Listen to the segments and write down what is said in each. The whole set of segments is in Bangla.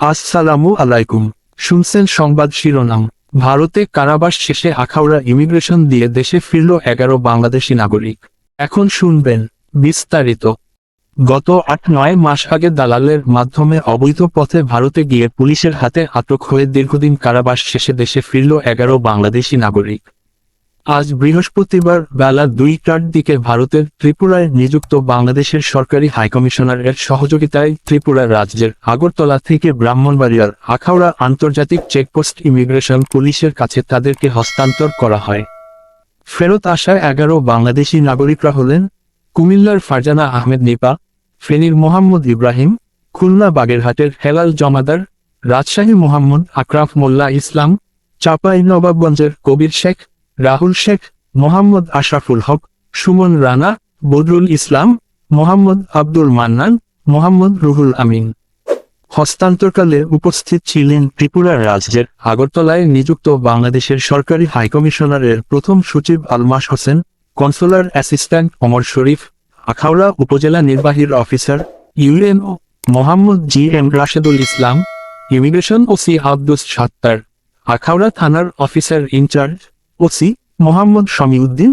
আসসালামু আলাইকুম। শুনছেন সংবাদ শিরোনাম। ভারতে কারাবাস শেষে আখাউড়া ইমিগ্রেশন দিয়ে দেশে ফিরল এগারো বাংলাদেশি নাগরিক। এখন শুনবেন বিস্তারিত। গত আট নয় মাস আগে দালালের মাধ্যমে অবৈধ পথে ভারতে গিয়ে পুলিশের হাতে আটক হয়ে দীর্ঘদিন কারাবাস শেষে দেশে ফিরল এগারো বাংলাদেশি নাগরিক। আজ বৃহস্পতিবার বেলা দুইটার দিকে ভারতের ত্রিপুরায় নিযুক্ত বাংলাদেশের সরকারি হাইকমিশনারের সহযোগিতায় ত্রিপুরা রাজ্যের আগরতলা থেকে ব্রাহ্মণবাড়িয়ার আখাউড়া আন্তর্জাতিক চেকপোস্ট ইমিগ্রেশন পুলিশের কাছে তাদেরকে হস্তান্তর করা হয়। ফেরত আসা এগারো বাংলাদেশি নাগরিকরা হলেন কুমিল্লার ফারজানা আহমেদ নিপা, ফেনীর মোহাম্মদ ইব্রাহিম, খুলনা বাগেরহাটের হেলাল জমাদার, রাজশাহী মোহাম্মদ আক্রাফ মোল্লা ইসলাম, চাপাই নবাবগঞ্জের কবির শেখ রাহুল শেখ, মোহাম্মদ আশরাফুল হক, সুমন রানা, বদরুল ইসলাম, মোহাম্মদ আব্দুল মান্নান, মোহাম্মদ রুহুল আমিন। হস্তান্তরকালে উপস্থিত ছিলেন ত্রিপুরা রাজ্যের আগরতলায় নিযুক্ত বাংলাদেশের সরকারি হাইকমিশনারের প্রথম সচিব আলমাস হোসেন, কনসুলার অ্যাসিস্ট্যান্ট অমর শরীফ, আখাউড়া উপজেলা নির্বাহীর officer UNO Mohammad G M Rashedul Islam, immigration OC Abdus Sattar, Akhaura থানার officer in charge OC Mohammad Shamiuddin,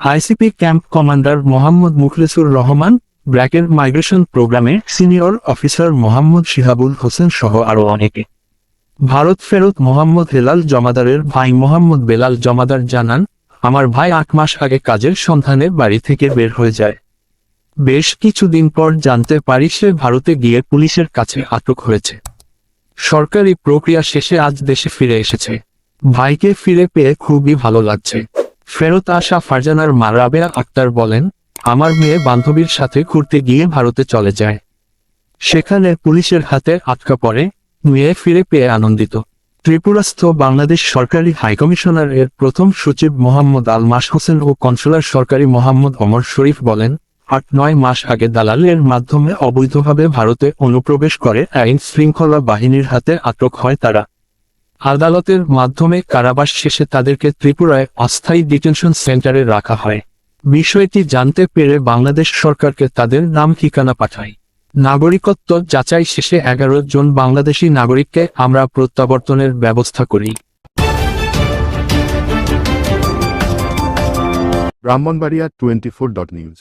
ICP camp commander Mohammad Mukhlesur Rahman ব্র্যাকের migration প্রোগ্রামে সিনিয়র অফিসার মোহাম্মদ শিহাবুল হোসেন সহ আরও অনেকে। ভারত ফেরত মোহাম্মদ হেলাল জমাদারের ভাই মোহাম্মদ বেলাল জমাদার জানান, আমার ভাই আট মাস আগে কাজের সন্ধানে বাড়ি থেকে বের হয়ে যায়। বেশ কিছুদিন পর জানতে পারি সে ভারতে গিয়ে পুলিশের কাছে আটক হয়েছে। সরকারি প্রক্রিয়া শেষে আজ দেশে ফিরে এসেছে। ভাইকে ফিরে পেয়ে খুবই ভালো লাগছে। ফেরত আসা ফারজানার মা রাবেয়া আক্তার বলেন, আমার মেয়ে বান্ধবীর সাথে ঘুরতে গিয়ে ভারতে চলে যায়। সেখানে পুলিশের হাতে আটকা পড়ে মেয়ে ফিরে পেয়ে আনন্দিত। ত্রিপুরাস্থ বাংলাদেশ সরকারি হাইকমিশনার এর প্রথম সচিব মোহাম্মদ আলমাস হোসেন ও কনসুলার সরকারি মোহাম্মদ অমর শরীফ বলেন, আট নয় মাস আগে দালালের মাধ্যমে অবৈধভাবে ভারতে অনুপ্রবেশ করে আইন শৃঙ্খলা বাহিনীর হাতে আটক হয় তারা। আদালতের মাধ্যমে কারাবাস শেষে তাদেরকে ত্রিপুরায় অস্থায়ী ডিটেনশন সেন্টারে রাখা হয়। বিষয়টি জানতে পেরে বাংলাদেশ সরকারকে তাদের নাম ঠিকানা পাঠায়। নাগরিকত্ব যাচাই শেষে এগারো জন বাংলাদেশি নাগরিককে আমরা প্রত্যাবর্তনের ব্যবস্থা করি। Brahmanbaria twenty four dot news.